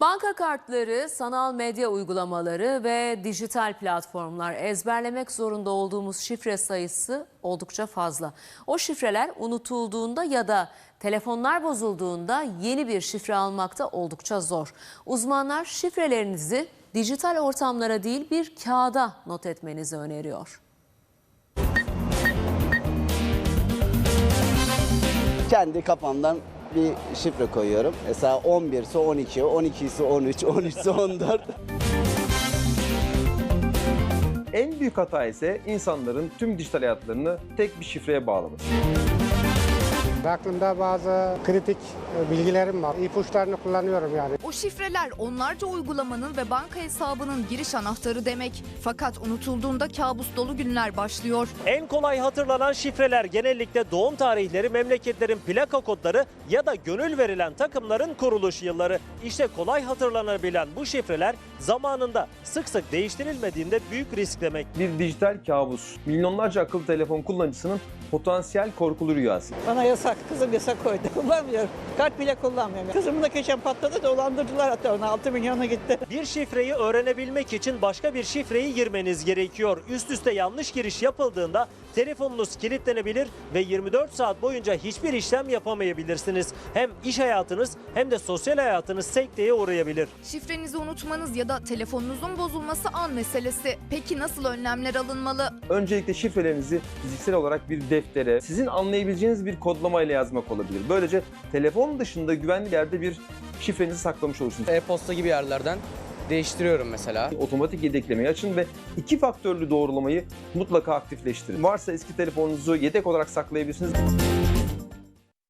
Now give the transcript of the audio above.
Banka kartları, sanal medya uygulamaları ve dijital platformlar ezberlemek zorunda olduğumuz şifre sayısı oldukça fazla. O şifreler unutulduğunda ya da telefonlar bozulduğunda yeni bir şifre almakta oldukça zor. Uzmanlar şifrelerinizi dijital ortamlara değil bir kağıda not etmenizi öneriyor. kendi kafamdan bir şifre koyuyorum. Mesela 11 ise 12, 12 ise 13, 13 ise 14. En büyük hata ise insanların tüm dijital hayatlarını tek bir şifreye bağlaması. Aklımda bazı kritik e, bilgilerim var. İpuçlarını kullanıyorum yani. O şifreler onlarca uygulamanın ve banka hesabının giriş anahtarı demek. Fakat unutulduğunda kabus dolu günler başlıyor. En kolay hatırlanan şifreler genellikle doğum tarihleri, memleketlerin plaka kodları ya da gönül verilen takımların kuruluş yılları. İşte kolay hatırlanabilen bu şifreler zamanında sık sık değiştirilmediğinde büyük risk demek. Bir dijital kabus. Milyonlarca akıllı telefon kullanıcısının potansiyel korkulu rüyası. Bana yasak. Kızım yasak koydu. Kullanmıyorum. Kart bile kullanmıyorum. Kızımın da geçen patladı dolandırdılar hatta ona 6 milyona gitti. Bir şifreyi öğrenebilmek için başka bir şifreyi girmeniz gerekiyor. Üst üste yanlış giriş yapıldığında telefonunuz kilitlenebilir ve 24 saat boyunca hiçbir işlem yapamayabilirsiniz. Hem iş hayatınız hem de sosyal hayatınız sekteye uğrayabilir. Şifrenizi unutmanız ya da telefonunuzun bozulması an meselesi. Peki nasıl önlemler alınmalı? Öncelikle şifrelerinizi fiziksel olarak bir deftere, sizin anlayabileceğiniz bir kodlamayla yazmak olabilir. Böylece telefon dışında güvenli yerde bir şifrenizi saklamış olursunuz. E-posta gibi yerlerden değiştiriyorum mesela. Otomatik yedeklemeyi açın ve iki faktörlü doğrulamayı mutlaka aktifleştirin. Varsa eski telefonunuzu yedek olarak saklayabilirsiniz.